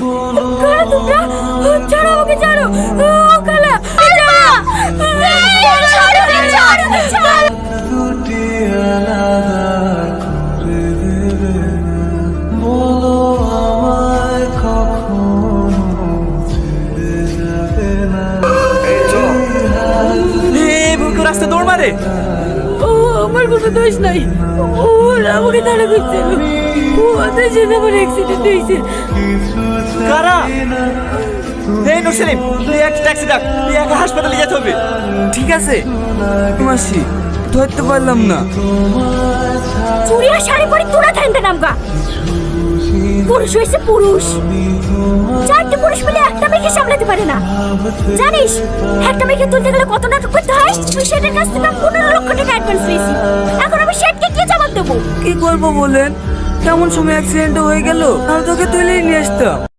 চল কারা তোমরা? ছাড়ো আমাকে ছাড়ো। ও কালা রাস্তা দৌড় মারে। ও আমার কোনো দোষ নাই। ও আমাকে তাড়া করছিল। ও ওদের জন্য আমার অ্যাক্সিডেন্ট হয়েছে। এই নুসলিম তুই এক ট্যাক্সি ডাক তুই একা হাসপাতালে যেতে হবে। ঠিক আছে। মাসি ধরতে পারলাম না। চুরি আর শাড়ি পরে তোরা থাকতে নামগা। পুরুষ হয়েছে পুরুষ। চারটে পুরুষ মিলে একটা মেয়েকে সামলাতে পারে না। জানিস একটা মেয়েকে তুলতে গেলে কত নাটক করতে হয়? তুই সেটার কাছ থেকে আমি পনেরো লক্ষ টাকা অ্যাডভান্স পেয়েছি। এখন আমি সেটকে কি জবাব দেবো। কি করব বলেন? কেমন সময় অ্যাক্সিডেন্ট হয়ে গেল? আমি তোকে তুলেই নিয়ে আসতাম।